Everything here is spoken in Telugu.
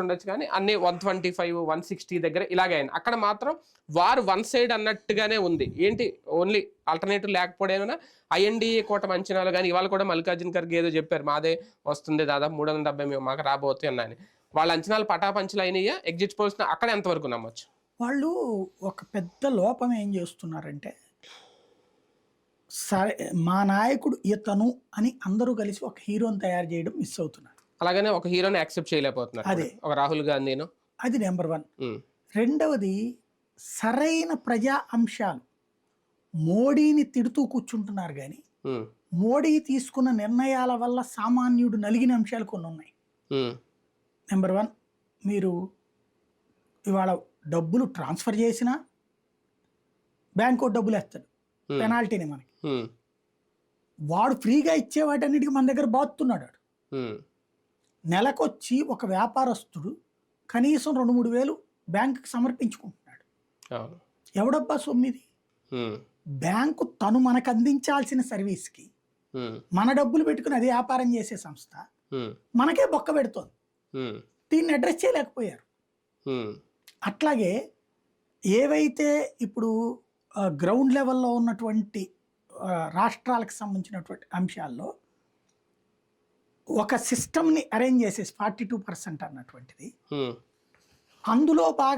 ఉండొచ్చు కానీ అన్ని one twenty five one sixty దగ్గర ఇలాగే అయింది అక్కడ మాత్రం వారు వన్ సైడ్ అన్నట్టుగానే ఉంది. ఏంటి? ఓన్లీ ఆల్టర్నేటివ్ లేకపోవడేమైనా ఐఎన్డీఏ కోట అంచనాలు కానీ ఇవాళ కూడా మల్లికార్జున ఖర్గే ఏదో చెప్పారు. మాదే వస్తుంది దాదాపు మూడు వందల డెబ్బై మేము మాకు రాబోతుంది అన్నాయని వాళ్ళ అంచనాలు పటాపంచలు అయినాయా? ఎగ్జిట్ పోల్స్ అక్కడ ఎంతవరకు నమ్మొచ్చు? వాళ్ళు ఒక పెద్ద లోపం ఏం చేస్తున్నారంటే సరే మా నాయకుడు ఇతను అని అందరూ కలిసి ఒక హీరోని తయారు చేయడం మిస్ అవుతున్నారు. అలాగనే ఒక హీరోని యాక్సెప్ట్ చేయలేకపోతున్నారు అదే. ఒక రాహుల్ గాంధీను. అది నెంబర్ వన్. రెండవది సరైన ప్రజా అంశాలు. మోడీని తిడుతూ కూర్చుంటున్నారు కానీ మోడీ తీసుకున్న నిర్ణయాల వల్ల సామాన్యుడు నలిగిన అంశాలు కొన్ని ఉన్నాయి. నెంబర్ వన్ మీరు ఇవాళ డబ్బులు ట్రాన్స్ఫర్ చేసినా బ్యాంకు డబ్బులు వేస్తాడు. పెనాల్టీని మనకి. వాడు ఫ్రీగా ఇచ్చే వాటన్నిటికీ మన దగ్గర. ఉమ్, నెలకొచ్చి ఒక వ్యాపారస్తుడు కనీసం రెండు మూడు వేలు బ్యాంకుకి సమర్పించుకుంటున్నాడు. ఎవడబ్బా సొమ్మిది? బ్యాంకు తను మనకు అందించాల్సిన సర్వీస్కి మన డబ్బులు పెట్టుకుని అది వ్యాపారం చేసే సంస్థ మనకే బొక్క పెడుతోంది. దీన్ని అడ్రస్ చేయలేకపోయారు. అట్లాగే ఏవైతే ఇప్పుడు గ్రౌండ్ లెవెల్లో ఉన్నటువంటి రాష్ట్రాలకు సంబంధించినటువంటి అంశాల్లో ఒక సిస్టమ్ని అరేంజ్ చేసేసి ఫార్టీ టూ పర్సెంట్ అన్నటువంటిది ఉమ్. అందులో బాగా